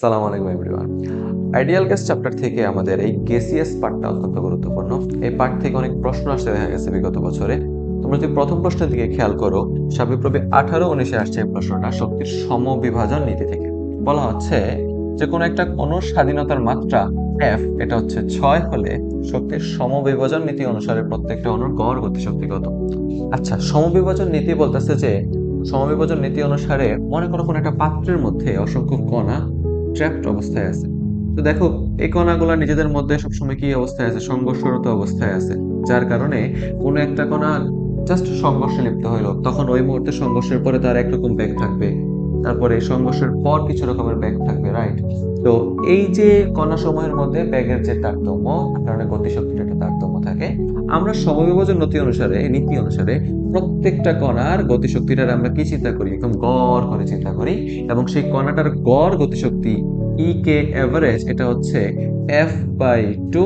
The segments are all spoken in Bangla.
সালাম আলাইকুম এভরিওয়ান আইডিয়াল গ্যাস চ্যাপ্টার থেকে আমাদের এই গেসিয়াস পার্টটা অত্যন্ত গুরুত্বপূর্ণ। এই পার্ট থেকে অনেক প্রশ্ন আসতে দেখা গেছে বিগত বছরে। তোমরা যদি প্রথম প্রশ্নের দিকে খেয়াল করো, সাবিপ্রবি আঠারো উনিশে আসছে এই প্রশ্নটা শক্তির সমবিভাজন নীতি থেকে। বলা হচ্ছে যে, কোনো একটা অণুর স্বাধীনতার মাত্রা এফ এটা হচ্ছে ছয় হলে শক্তির সমবিভাজন নীতি অনুসারে প্রত্যেকটা অণুর গড় গতিশক্তি কত আচ্ছা সমবিভাজন নীতি বলতেছে যে, সমবিভাজন নীতি অনুসারে মনে করো কোনো একটা পাত্রের মধ্যে অসংখ্য কণা ট্র্যাপড অবস্থায় আছে। তো দেখো, এই কণাগুলো নিজেদের মধ্যে সবসময় কি অবস্থায় আছে? সংঘর্ষরত অবস্থায় আছে। যার কারণে কোনো একটা কণা জাস্ট সংঘর্ষে লিপ্ত হইল। তখন ওই মুহূর্তে সংঘর্ষের পরে তার একরকম ব্যাগ থাকবে। তারপরে সংঘর্ষের পর কিছু রকমের ব্যাগ থাকবে রাইট তো এই যে কণা সময়ের মধ্যে ব্যাগের যে তারতম্য তার কারণে গতিশক্তির একটা তারতম্য থাকে, আমরা সমবিভাজন নীতি অনুসারে নীতি অনুসারে প্রত্যেকটা কণার গতিশক্তিটার আমরা কি চিন্তা করি? একদম গড় করে চিন্তা করি। এবং সেই কণাটার গড় গতিশক্তি ই কে এভারেজ এটা হচ্ছে এফ বাই টু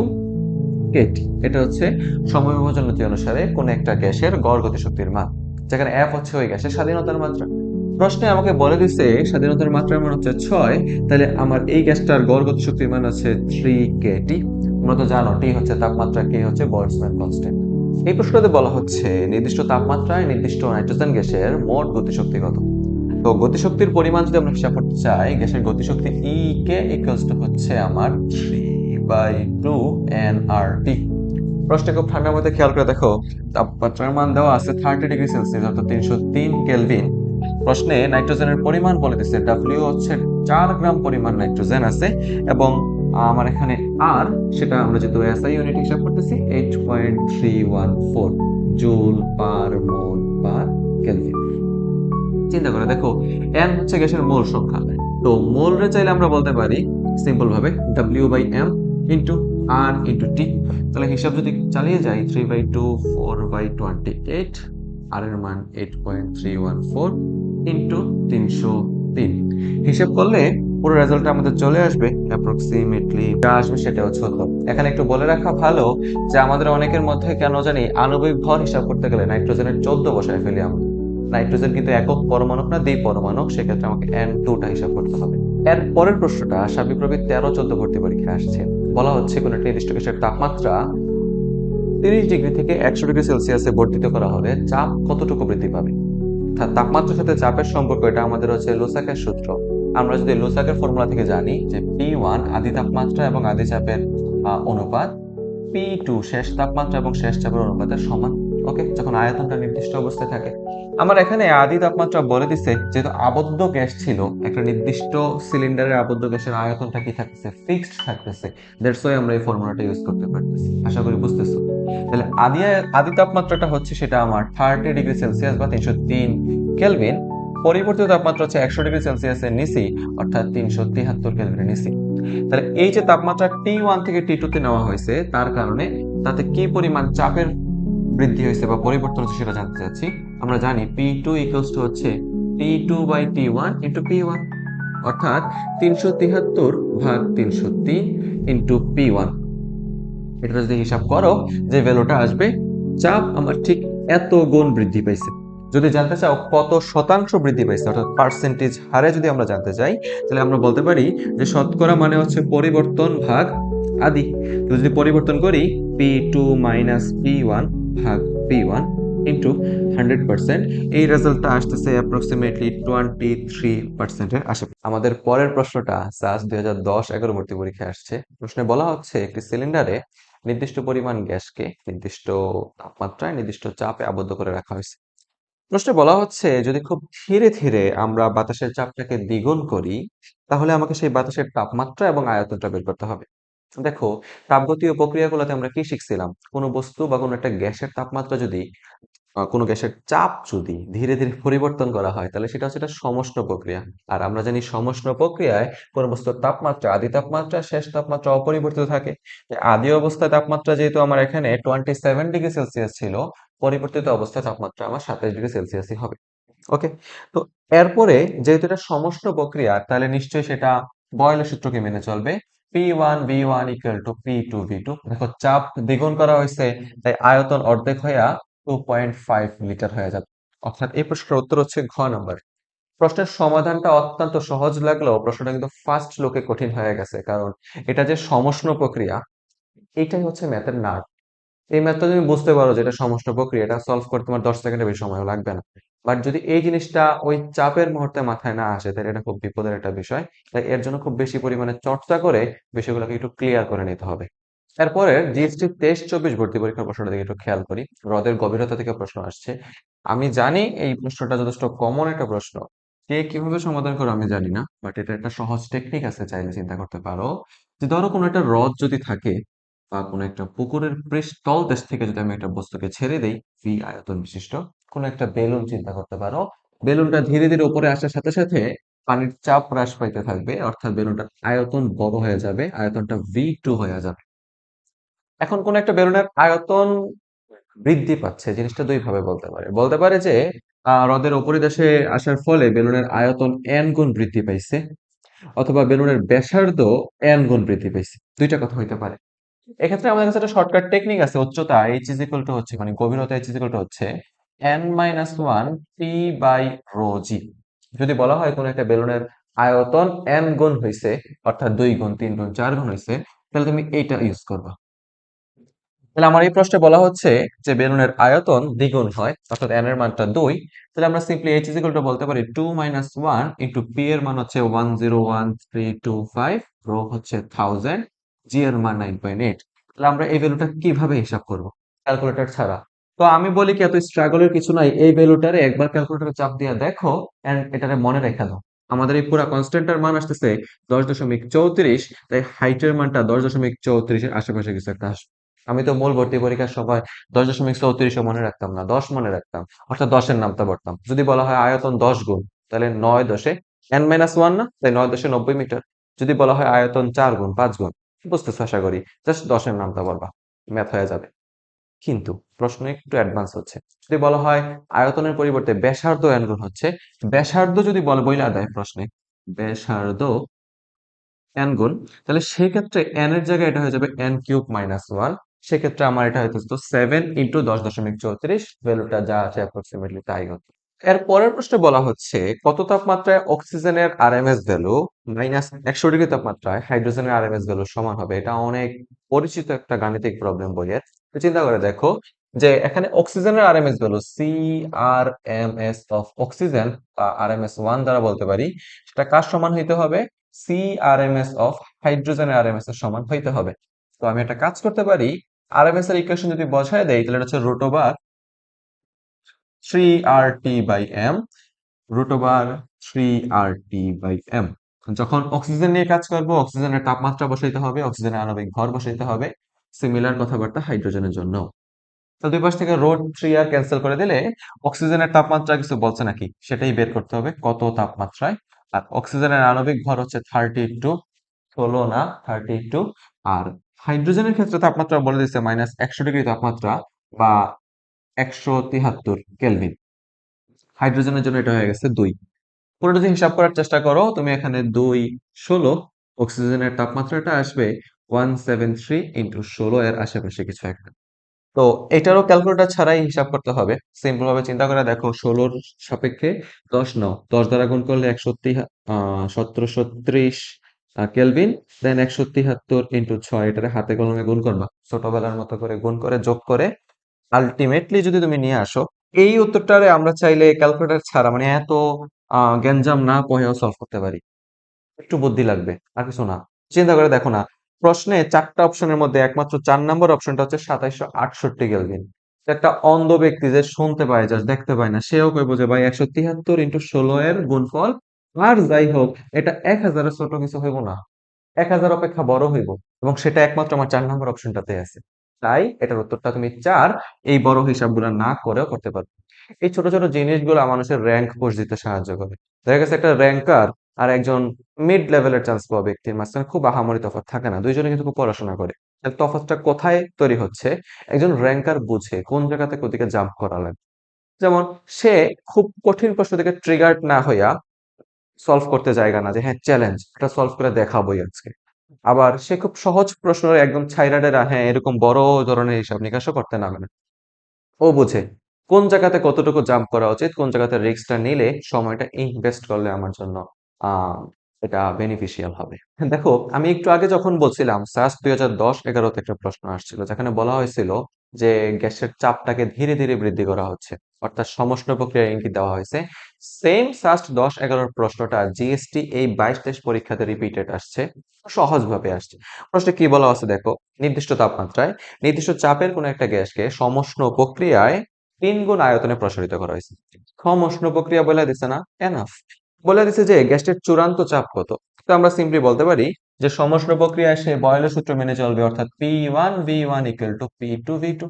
কেটি এটা হচ্ছে সমবিভাজন নীতি অনুসারে কোন একটা গ্যাসের গড় গতিশক্তির মান। যেখানে এফ হচ্ছে ওই গ্যাসের স্বাধীনতার মাত্রা। প্রশ্নে আমাকে বলে দিছে, স্বাধীনতার মাত্রার মান হচ্ছে ছয়, তাহলে আমার এই গ্যাসটার গড় গতিশক্তির মান হচ্ছে থ্রি কে টি তোমরা তো জানো টি হচ্ছে তাপমাত্রা কে হচ্ছে বলটজম্যান কনস্ট্যান্ট। এই প্রশ্নতে বলা হচ্ছে, নির্দিষ্ট তাপমাত্রায় নির্দিষ্ট নাইট্রোজেন গ্যাসের মোট গতিশক্তি কত? তো গতিশক্তির পরিমাণ যদি আমরা হিসাব করতে চাই, গ্যাসের গতিশক্তি ই কে ইকুয়ালস টু হচ্ছে আমার three by two N R T প্রশ্নে খুব ঠান্ডার মধ্যে খেয়াল করে দেখো, তাপমাত্রার মান দেওয়া আছে থার্টি ডিগ্রি সেলসিয়াস অর্থাৎ তিনশো তিন কেলভিন প্রশ্নে নাইট্রোজেনের পরিমাণ বলে দিচ্ছে ডাব্লিউ হচ্ছে চার গ্রাম পরিমাণ নাইট্রোজেন আছে এবং আমার এখানে আর সেটা আমরা যেহেতু এসআই ইউনিট হিসাব করতেছি eight point three one four joule per mole per kelvin. চিন্তা করে দেখো এন হচ্ছে গ্যাসের মোল সংখ্যা। তো মোল রে চাইলে আমরা বলতে পারি সিম্পল ভাবে W by M into R into T তাহলে হিসাব যদি চালিয়ে যাই three by two four by twenty eight R এর মান eight point three one four into তিনশো তিন। হিসাব করলে পুরো রেজাল্ট আমাদের চলে আসবে অ্যাপ্রক্সিমেটলি যা আসবে সেটা হচ্ছে এখানে একটু বলে রাখা ভালো যে আমাদের অনেকের মধ্যে কেন জানি আণবিক ভর হিসাব করতে গেলে নাইট্রোজেনের চোদ্দ বসায় ফেলি আমরা। নাইট্রোজেন কিন্তু একক পরমাণু না দ্বি পরমাণু সেক্ষেত্রে আমাকে এন টুটা হিসাব করতে হবে। এর পরের প্রশ্নটা সাবিপ্রবি তেরো চোদ্দ ভর্তি পরীক্ষা আসছে। বলা হচ্ছে কোন একটা নির্দিষ্ট গ্যাসের তাপমাত্রা তিরিশ ডিগ্রি থেকে একশো ডিগ্রি সেলসিয়াসে বর্ধিত করা হলে চাপ কতটুকু বৃদ্ধি পাবে? তাপমাত্রার সাথে চাপের সম্পর্ক, এটা আমাদের হচ্ছে লোসাকের সূত্র। আমরা যদি লুসাকের ফর্মুলা থেকে জানি যে পি ওয়ান আদি তাপমাত্রা এবং আদি চাপের অনুপাত পি টু শেষ তাপমাত্রা এবং শেষ চাপের অনুপাতের সমান ওকে যখন আয়তনটা নির্দিষ্ট অবস্থায় থাকে। আমার এখানে আদি তাপমাত্রা বলে দিচ্ছে যেহেতু আবদ্ধ গ্যাস ছিল, একটা নির্দিষ্ট সিলিন্ডারের আবদ্ধ গ্যাসের আয়তনটা কি থাকতেছে? ফিক্সড থাকতেছে। দ্যাটস ওয়াই আমরা এই ফর্মুলাটা ইউজ করতে পারতেছি। আশা করি বুঝতেছো? তাহলে আদি আদি তাপমাত্রাটা হচ্ছে সেটা আমার থার্টি ডিগ্রি সেলসিয়াস বা তিনশো তিন কেলভিন পরিবর্তিত তাপমাত্রা হচ্ছে একশো ডিগ্রি সেলসিয়াসের নিচে অর্থাৎ তিনশো তিয়াত্তর কেলভিনের নিচে তাহলে এই যে তাপমাত্রা টি ওয়ান থেকে টি টু তে নেওয়া হয়েছে, তার কারণে তাতে কি পরিমাণ চাপের বৃদ্ধি হয়েছে বা পরিবর্তন হচ্ছে সেটা জানতে চাচ্ছি। আমরা জানি পি টু ইকুয়ালস টু হচ্ছে T two by T one into P one অর্থাৎ তিনশো তিয়াত্তর ভাগ তিনশো তিন ইন্টু পি ওয়ান এটা যদি হিসাব করো যে ভ্যালুটা আসবে, চাপ আমার ঠিক এত গুণ বৃদ্ধি পাইছে। যদি জানতে চাও কত শতাংশ বৃদ্ধি পাইছে অর্থাৎ পার্সেন্টেজ হারে যদি আমরা জানতে চাই, তাহলে আমরা বলতে পারি যে শতকরা মানে হচ্ছে পরিবর্তন ভাগ আদি। তো যদি পরিবর্তন করি P two minus P one ভাগ P one into hundred percent এই রেজাল্টটা আসতেছে অ্যাপ্রক্সিমেটলি টোয়েন্টি থ্রি পার্সেন্টের আশেপাশে আমাদের পরের প্রশ্নটা সাস দুই হাজার দশ এগারো ভর্তি পরীক্ষায় আসছে। প্রশ্নে বলা হচ্ছে, একটি সিলিন্ডারে নির্দিষ্ট পরিমাণ গ্যাসকে নির্দিষ্ট তাপমাত্রায় নির্দিষ্ট চাপে আবদ্ধ করে রাখা হয়েছে। প্রশ্নে বলা হচ্ছে, যদি খুব ধীরে ধীরে আমরা বাতাসের চাপটাকে দ্বিগুণ করি, তাহলে আমাকে সেই বাতাসের তাপমাত্রা এবং আয়তনটা বের করতে হবে। দেখো তাপগতীয় প্রক্রিয়াগুলোতে আমরা কি শিখছিলাম? কোনো বস্তু বা কোনো একটা গ্যাসের তাপমাত্রা যদি কোনো গ্যাসের চাপ যদি ধীরে ধীরে পরিবর্তন করা হয়, তাহলে সেটা হচ্ছে একটা সমষ্ণ প্রক্রিয়া। আর আমরা জানি সমষ্ণ প্রক্রিয়ায় কোনো বস্তুর তাপমাত্রা, আদি তাপমাত্রা, শেষ তাপমাত্রা অপরিবর্তিত থাকে। আদি অবস্থায় তাপমাত্রা যেহেতু আমার এখানে টোয়েন্টি সেভেন ডিগ্রি সেলসিয়াস ছিল, পরিবর্তিত অবস্থায় তাপমাত্রা আমার সাতাশ ডিগ্রি সেলসিয়াসই হবে। ওকে তো এরপরে যেহেতু এটা সমষ্ণ প্রক্রিয়া, তাহলে নিশ্চয়ই সেটা বয়লের সূত্রকে মেনে চলবে। P one B one equal to P two V two দেখো, চাপ দ্বিগুণ করা হয়েছে, তাই আয়তন অর্ধেক হইয়া টু পয়েন্ট ফাইভ লিটার হয়ে যাবে। অর্থাৎ এই প্রশ্নের উত্তর হচ্ছে ঘ নম্বর। প্রশ্নের সমাধানটা অত্যন্ত সহজ লাগলেও প্রশ্নটা কিন্তু ফার্স্ট লোকে কঠিন হয়ে গেছে, কারণ এটা যে সমষ্ণ প্রক্রিয়া, এটাই হচ্ছে ম্যাথের নাট। এই ম্যাথটা তুমি বুঝতে পারো যে এটা সমষ্ণ প্রক্রিয়া এটা সলভ করতে তোমার দশ সেকেন্ডের বেশি সময় লাগবে না। বাট যদি এই জিনিসটা ওই চাপের মুহূর্তে মাথায় না আসে, তাহলে এটা খুব বিপদের একটা বিষয়। তাই এর জন্য খুব বেশি পরিমাণে চর্চা করে বিষয়গুলোকে একটু ক্লিয়ার করে নিতে হবে। এরপরে জিএসটি তেইশ চব্বিশ ভর্তি পরীক্ষার প্রশ্নটা দিকে একটু খেয়াল করি। হ্রদের গভীরতা থেকে প্রশ্ন আসছে। আমি জানি এই প্রশ্নটা যথেষ্ট কমন একটা প্রশ্ন। কে কীভাবে সমাধান করে আমি জানি না বাট এটা একটা সহজ টেকনিক আছে, চাইলে চিন্তা করতে পারো। যে ধরো কোনো একটা হ্রদ যদি থাকে বা কোনো একটা পুকুরের পৃষ্ঠতল দেশ থেকে যদি আমি একটা বস্তুকে ছেড়ে দেই ভি আয়তন বিশিষ্ট, কোনো একটা বেলুন চিন্তা করতে পারো। বেলুনটা ধীরে ধীরে উপরে আসার সাথে সাথে পানির চাপ হ্রাস পাইতে থাকবে, অর্থাৎ বেলুনটার আয়তন বড় হয়ে যাবে, আয়তনটা ভি টু হয়ে যাবে। এখন কোন একটা বেলুনের আয়তন বৃদ্ধি পাচ্ছে, জিনিসটা দুই ভাবে বলতে পারে। বলতে পারে যে হ্রদের উপরিদেশে আসার ফলে বেলুনের আয়তন এন গুণ বৃদ্ধি পাইছে, অথবা বেলুনের ব্যাসার্ধ এন গুণ বৃদ্ধি পাইছে। দুইটা কথা হইতে পারে। এক্ষেত্রে আমাদের কাছে একটা শর্টকাট টেকনিক আছে, উচ্চতা এইচ ইজ ইকুয়াল টু হচ্ছে মানে গভীরতা এইচ ইজ ইকুয়াল টু হচ্ছে N minus one P by rho G যদি বলা হয় কোন একটা বেলুনের আয়তন এন গুণ হয়েছে অর্থাৎ দুই গুণ তিন গুণ চার গুণ হয়েছে তাহলে তুমি এইটা ইউজ করবা। তাহলে আমার এই প্রশ্নে বলা হচ্ছে যে বেলুনের আয়তন দ্বিগুণ হয়, অর্থাৎ এন এর মানটা দুই। তাহলে আমরা simply H is equal to বলতে পারি two minus one into P এর মান হচ্ছে one zero one three two five rho হচ্ছে থাউজেন্ড জি এর মান নাইন পয়েন্ট এইট তাহলে আমরা এই ভ্যালুটা কীভাবে হিসাব করব? ক্যালকুলেটর ছাড়া। তো আমি বলি কি, এত স্ট্রাগলের কিছু নাই। এই ভ্যালুটারে একবার ক্যালকুলেটরে চাপ দিয়ে দেখো এন্ড এটারে মনে রেখে দাও। আমাদের এই পুরো কনস্ট্যান্টের মান আসতেছে দশ দশমিক চৌত্রিশ, তাই হাইটের মানটা দশ দশমিক চৌত্রিশের আশেপাশে কিছু একটা আসবে। আমি তো মূল ভর্তি পরীক্ষার সময় দশ দশমিক চৌত্রিশে মনে রাখতাম না, দশ মনে রাখতাম। অর্থাৎ দশের নামটা পড়তাম। যদি বলা হয় আয়তন দশ গুণ, তাহলে নয় দশে এন মাইনাস ওয়ান না? তাই নয় দশে নব্বই মিটার। যদি বলা হয় আয়তন চার গুণ, পাঁচ গুণ, বুঝতেছো আশা করি? জাস্ট দশের নামটা বলবা। ম্যাথ হয়ে যাবে। কিন্তু প্রশ্ন একটু অ্যাডভান্স হচ্ছে। যদি বলা হয় আয়তনের পরিবর্তে ব্যাসার্ধ এন গুণ হচ্ছে, ব্যাসার্ধ যদি বলে বইলা দেয় প্রশ্নে, ব্যাসার্ধ এন গুণ, তাহলে সেই ক্ষেত্রে এন এর জায়গায় এটা হয়ে যাবে এন কিউব মাইনাস ওয়ান সেক্ষেত্রে আমার এটা হয়তো সেভেন ইন্টু দশ দশমিক চৌত্রিশ ভ্যালুটা যা আছে অ্যাপ্রক্সিমেটলি তাই হতো। এর পরের প্রশ্নে বলা হচ্ছে, কত তাপমাত্রায় অক্সিজেনের আরএমএস ভ্যালু মাইনাস একশো ডিগ্রি তাপমাত্রায় হাইড্রোজেনের আরএমএস ভ্যালু সমান হবে? এটা অনেক পরিচিত একটা গাণিতিক প্রবলেম বইয়ের। চিন্তা করে দেখো যে এখানে অক্সিজেনের RMS value C R M S of oxygen বা আরএমএস ওয়ান দ্বারা বলতে পারি, সেটা কার সমান হইতে হবে? C R M S of হাইড্রোজেনের আর এম এস এর সমান হইতে হবে। তো আমি একটা কাজ করতে পারি আর এম এর ইকুয়েশন যদি বসায় দেই, তাহলে এটা হচ্ছে root over three R T by M root over three R T by M যখন অক্সিজেন নিয়ে কাজ করব অক্সিজেনের তাপমাত্রা বসাইতে হবে অক্সিজেনের আণবিক ভর বসাইতে হবে সিমিলার কথাবার্তা হাইড্রোজেনের জন্য। তো দুই পাশ থেকে রোড থ্রি আর ক্যান্সেল করে দিলে অক্সিজেনের তাপমাত্রা কিছু বলছে নাকি? সেটাই বের করতে হবে, কত তাপমাত্রায়। আর অক্সিজেনের আণবিক ভর হচ্ছে থার্টি টু ষোলো না থার্টি টু আর হাইড্রোজেনের ক্ষেত্রে তাপমাত্রা বলে দিচ্ছে মাইনাস একশো ডিগ্রি তাপমাত্রা বা একশো তিহাত্তর কেলভিন হাইড্রোজেনের জন্য এটা হয়ে গেছে দুই। পুরো যদি হিসাব করার চেষ্টা করো, তুমি এখানে দুই ষোলো, অক্সিজেনের তাপমাত্রাটা আসবে ওয়ান সেভেন থ্রি ইন্টু ষোলো এর আশেপাশে কিছু একটা। তো এটারও ক্যালকুলেটর ছাড়াই হিসাব করতে হবে। সিম্পল ভাবে চিন্তা করে দেখো, ষোলোর সাপেক্ষে দশ নাও দশ দ্বারা গুণ করলে একশো সতেরোশো ত্রিশ কেলভিন দেন একশো তিহাত্তর ইন্টু ছয়, এটারে হাতে কলমে গুণ করবা। ছোটবেলার মতো করে গুণ করে, যোগ করে আলটিমেটলি যদি তুমি নিয়ে আসো, এই উত্তরটারে আমরা চাইলে ক্যালকুলেটর ছাড়া মানে এত গ্যাঞ্জাম না পড়েও সলভ করতে পারি। একটু বুদ্ধি লাগবে, আর কিছু না। চিন্তা করে দেখো না, প্রশ্নে চারটা অপশনের মধ্যে একমাত্র চার নম্বর অপশনটা হচ্ছে সাতাইশশো আটষট্টি কেলভিন একটা অন্ধ ব্যক্তি যে শুনতে পায় জাস্ট দেখতে পায় না, সেও কইব যে ভাই, একশো তিয়াত্তর ইন্টু ষোলো এর গুণফল আর যাই হোক, এটা এক হাজারের ছোট কিছু হইব না। এক হাজার অপেক্ষা বড় হইব এবং সেটা একমাত্র আমার চার নম্বর অপশনটাতে আছে। তাই এটার উত্তরটা তুমি চার, এই বড় হিসাবগুলো না করেও করতে পারবে এই ছোট ছোট জিনিসগুলো মানুষের র্যাঙ্ক পোস্ট দিতে সাহায্য করে। দেখা গেছে একটা র্যাঙ্কার আর একজন মিড লেভেলের চান্স পাওয়া ব্যক্তির মাঝখানে খুব আহামরি তফাৎ থাকে না দুইজনে কিন্তু খুব পড়াশোনা করে। তফাৎটা কোথায় তৈরি হচ্ছে? একজন র্যাঙ্কার বুঝে কোন জায়গাতে কোদিকে জাম্প করা লাগবে যেমন সে খুব কঠিন প্রশ্ন থেকে ট্রিগার্ড না হইয়া সলভ করতে জায়গা না যে হ্যাঁ চ্যালেঞ্জ এটা সলভ করে দেখাবোই আজকে। আবার সে খুব সহজ প্রশ্ন একদম ছাইরাডেরা হ্যাঁ এরকম বড় ধরনের হিসাব নিকাশও করতে নামে না ও বুঝে, কোন জায়গাতে কতটুকু জাম্প করা উচিত, কোন জায়গাতে রিস্কটা নিলে সময়টা ইনভেস্ট করলে আমার জন্য এটা বেনিফিশিয়াল হবে। দেখো, আমি একটু আগে যখন বলছিলাম সাস দুই হাজার দশ এগারোতে একটা প্রশ্ন আসছিল, যেখানে বলা হয়েছিল যে গ্যাসের চাপটাকে ধীরে ধীরে বৃদ্ধি করা হচ্ছে। অর্থাৎ সমষ্ণ প্রক্রিয়া ইঙ্গিত দেওয়া হয়েছে। সেম সাস্ট দশ এগারোর প্রশ্নটা জিএসটি এই বাইশ তেইশ পরীক্ষাতে রিপিটেড আসছে, সহজভাবে আসছে। প্রশ্নে কি বলা আছে দেখো, নির্দিষ্ট তাপমাত্রায় নির্দিষ্ট চাপের কোনো একটা গ্যাসকে সমষ্ণ প্রক্রিয়ায় তিন গুণ আয়তনে প্রসারিত করা হয়েছে। সমষ্ণ প্রক্রিয়া বলে দিছে না এনাফ বলে দিছে যে গ্যাসটির চূড়ান্ত চাপ কত। তো আমরা সিম্পলি বলতে পারি যে সমষ্ণ প্রক্রিয়ায় সে বয়লের সূত্র মেনে চলবে, অর্থাৎ P one V one equal to P two V two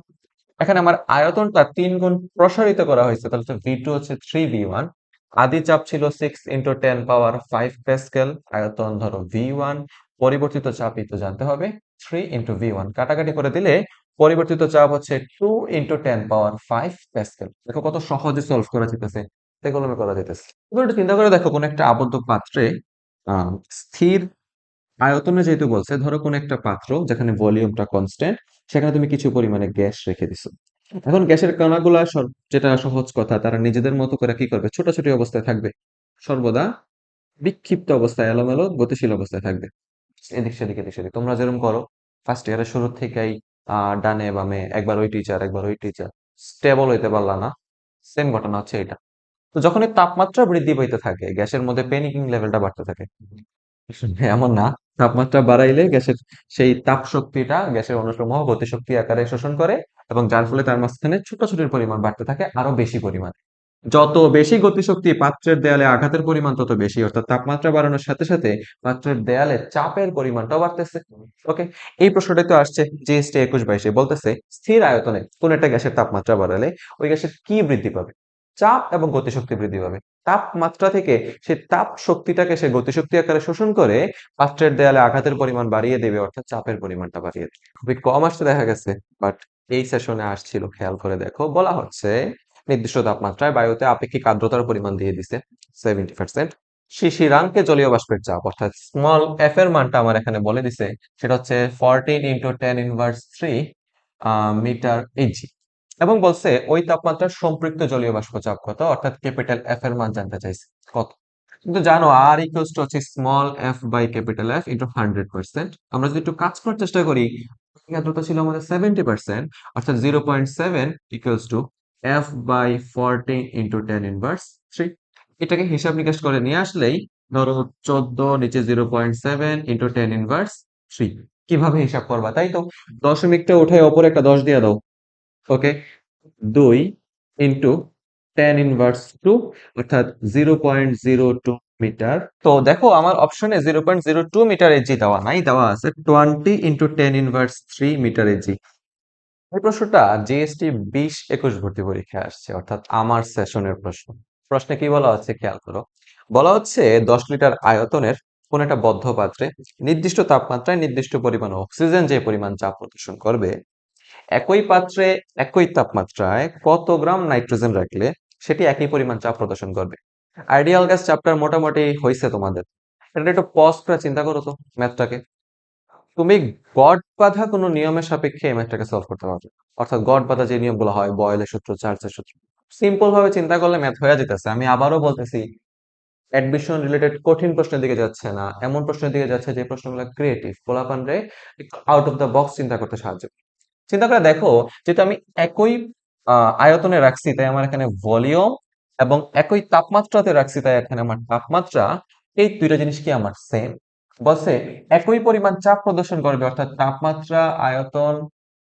এখানে আমার আয়তনটা তিন গুণ প্রসারিত করা হয়েছে, তাহলে ভি টু হচ্ছে থ্রি ভি ওয়ান আদি চাপ ছিল six into ten power five pascal আয়তন ধরো ভি ওয়ান পরিবর্তিত চাপই তো জানতে হবে থ্রি ইন্টু ভি ওয়ান কাটাকাটি করে দিলে পরিবর্তিত চাপ হচ্ছে two into ten power five pascal দেখো কত সহজে সলভ করা যেতেছে। কলমে করা যেতেছে এবার একটু চিন্তা করে দেখো, কোন একটা আবদ্ধ পাত্রে স্থির আয়তনে যেহেতু বলছে, ধরো কোন একটা পাত্র যেখানে ভলিউমটা কনস্ট্যান্ট সেখানে তুমি কিছু পরিমাণে গ্যাস রেখে দিছো। এখন গ্যাসের কণাগুলা যেটা সহজ কথা, তারা নিজেদের মতো করে কি করবে? ছোটাছুটি অবস্থায় থাকবে। সর্বদা বিক্ষিপ্ত অবস্থায়, এলোমেলো, গতিশীল অবস্থায় থাকবে। এদিক সেদিক এদিক সেদিক। তোমরা যেরকম করো ফার্স্ট ইয়ারের শুরু থেকেই ডানে বামে, একবার ওই টিচার একবার ওই টিচার স্টেবল হইতে পারলা না। সেম ঘটনা হচ্ছে এটা। তো যখন এই তাপমাত্রা বৃদ্ধি পাইতে থাকে, গ্যাসের মধ্যে পেনিকিং লেভেলটা বাড়তে থাকে। এমন না, তাপমাত্রা বাড়াইলে গ্যাসের সেই তাপ শক্তিটা গ্যাসের অনুসমূহ গতিশক্তি আকারে শোষণ করে এবং যার ফলে তার মাঝখানে ছোটাছুটির পরিমাণ বাড়তে থাকে আরও বেশি পরিমাণ। যত বেশি গতিশক্তি পাত্রের দেয়ালে আঘাতের পরিমাণ, তত বেশি অর্থাৎ তাপমাত্রা বাড়ানোর সাথে সাথে পাত্রের দেয়ালে চাপের পরিমাণটাও বাড়তেছে। ওকে এই প্রশ্নটাই তো আসছে জিএসটি একুশ বাইশে। বলতেছে, স্থির আয়তনে কোন একটা গ্যাসের তাপমাত্রা বাড়ালে ওই গ্যাসের কি বৃদ্ধি পাবে? চাপ এবং গতিশক্তি বৃদ্ধি পাবে। তাপমাত্রা থেকে সে তাপ শক্তিটাকে সে গতিশক্তি আকারে শোষণ করে পাত্রের দেয়ালে আঘাতের পরিমাণ বাড়িয়ে দেবে, অর্থাৎ চাপের পরিমাণটা বাড়িয়ে দেবে। খুবই কম আসতে দেখা গেছে বাট এই সেশনে আসছিল, খেয়াল করে দেখো। বলা হচ্ছে নির্দিষ্ট তাপমাত্রায় বায়ুতে আপেক্ষিক আর্দ্রতার পরিমাণ দিয়ে দিছে সেভেন্টি পার্সেন্ট শিশিরাঙ্কে জলীয় বাষ্পের চাপ, অর্থাৎ স্মল এফ এর মানটা আমার এখানে বলে দিছে, সেটা হচ্ছে fourteen into ten inverse three metre inch এবং বলছে, ওই তাপমাত্রার সম্পৃক্ত জলীয় বাষ্প চাপ কত অর্থাৎ ক্যাপিটাল এফ এর মান জানতে চাইছে। কত? কিন্তু জানো আর ইকুয়ালস টু হচ্ছে small F by capital F into hundred percent আমরা যদি একটু কাজ করার চেষ্টা করি আর্দ্রতা ছিল আমাদের সেভেন্টি পার্সেন্ট অর্থাৎ zero point seven equals to F by fourteen into ten inverse three এটাকে হিসাব নিকাশ করে নিয়ে আসলেই ধরো চোদ্দ নিচে zero point seven into ten inverse three কীভাবে হিসাব করবা, তাই তো? দশমিকটা উঠে ওপরে একটা দশ দিয়ে দাও। ওকে দুই ইন্টু টেন ইনভার্স টু অর্থাৎ zero point zero two metre তো দেখো, আমার অপশনে zero point zero two metre AG দেওয়া নাই, দেওয়া আছে twenty into ten inverse three metre AG এই প্রশ্নটা জিএসটি বিশ একুশ ভর্তি পরীক্ষায় আসছে, অর্থাৎ আমার সেশনের প্রশ্ন। প্রশ্নে কি বলা হচ্ছে খেয়াল করো। বলা হচ্ছে দশ লিটার আয়তনের কোন একটা বদ্ধ পাত্রে নির্দিষ্ট তাপমাত্রায় নির্দিষ্ট পরিমাণ অক্সিজেন যে পরিমাণ চাপ প্রদর্শন করবে একই পাত্রে, একই তাপমাত্রায় কত গ্রাম নাইট্রোজেন রাখলে সেটি একই পরিমাণ চাপ প্রদর্শন করবে? আইডিয়াল গ্যাস চ্যাপ্টার মোটামুটি হয়েছে তোমাদের। এটা একটু পজ করে চিন্তা করো তো ম্যাথটাকে। তুমি গড বাঁধা কোনো নিয়মের সাপেক্ষে এই ম্যাথটাকে সলভ করতে পারবে। অর্থাৎ গড বাঁধা যে নিয়মগুলো হয়, বয়েলের সূত্র, চার্চের সূত্র। সিম্পল ভাবে চিন্তা করলে ম্যাথ হয়ে যেতেছে। আমি আবারও বলতেছি অ্যাডমিশন রিলেটেড কঠিন প্রশ্নের দিকে যাচ্ছে না। এমন প্রশ্নের দিকে যাচ্ছে যে প্রশ্নগুলো ক্রিয়েটিভ পোলাপানরে আউট অফ দ্য বক্স চিন্তা করতে সাহায্য। চিন্তা করে দেখো, যেহেতু আমি একই আয়তনে রাখছি, তাই আমার এখানে ভলিউম এবং একই তাপমাত্রাতে রাখছি, তাই এখানে আমার তাপমাত্রা, এই দুইটা জিনিস কি আমার সেম বলছে, একই পরিমাণ চাপ প্রদর্শন করবে, অর্থাৎ তাপমাত্রা, আয়তন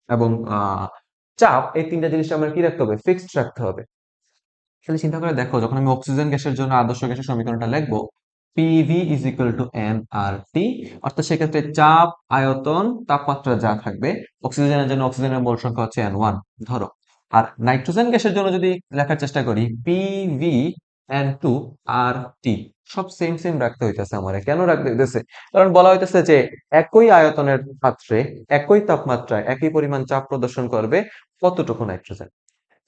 এবং চাপ, এই তিনটা জিনিস আমার কি রাখতে হবে? ফিক্সড রাখতে হবে। তাহলে চিন্তা করে দেখো, যখন আমি অক্সিজেন গ্যাসের জন্য আদর্শ গ্যাসের সমীকরণটা লিখব PV is equal to N R T অর্থাৎ সেক্ষেত্রে চাপ, আয়তন, তাপমাত্রা যা থাকবে, অক্সিজেনের জন্য অক্সিজেনের মোল সংখ্যা হচ্ছে এন ওয়ান ধরো। আর নাইট্রোজেন গ্যাসের জন্য যদি লেখার চেষ্টা করি PV N to R T সব সেম সেম রাখতে হইতেছে আমার। কেন রাখতে হইতেছে? কারণ বলা হইতেছে যে একই আয়তনের পাত্রে, একই তাপমাত্রায় একই পরিমাণ চাপ প্রদর্শন করবে কতটুকু নাইট্রোজেন।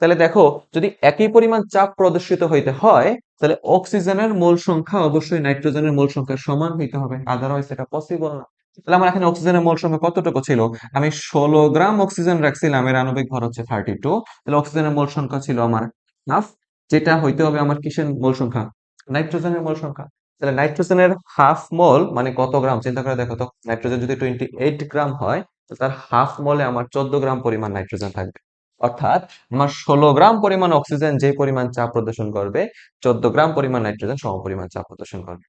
তাহলে দেখো, যদি একই পরিমাণ চাপ প্রদর্শিত হইতে হয়, তাহলে অক্সিজেনের মূল সংখ্যা অবশ্যই নাইট্রোজেনের মূল সংখ্যা সমান হইতে হবে। আদারওয়াইজ এটা পসিবল না। তাহলে আমার এখানে অক্সিজেনের মোল সংখ্যা কতটুকু ছিল? আমি ষোলো গ্রাম অক্সিজেন রাখছিলাম, এর আণবিক ভর হচ্ছে থার্টি টু তাহলে অক্সিজেনের মোল সংখ্যা ছিল আমার হাফ যেটা হইতে হবে আমার কিসের মোল সংখ্যা? নাইট্রোজেনের মোল সংখ্যা। তাহলে নাইট্রোজেনের হাফ মোল মানে কত গ্রাম? চিন্তা করে দেখো তো, নাইট্রোজেন যদি টোয়েন্টি এইট গ্রাম হয় তার হাফ মোলে আমার চোদ্দ গ্রাম পরিমাণ নাইট্রোজেন থাকবে। অর্থাৎ আমার ষোলো গ্রাম পরিমাণ অক্সিজেন যে পরিমাণ চাপ প্রদর্শন করবে, চোদ্দ গ্রাম পরিমাণ নাইট্রোজেন সম পরিমাণ চাপ প্রদর্শন করবে।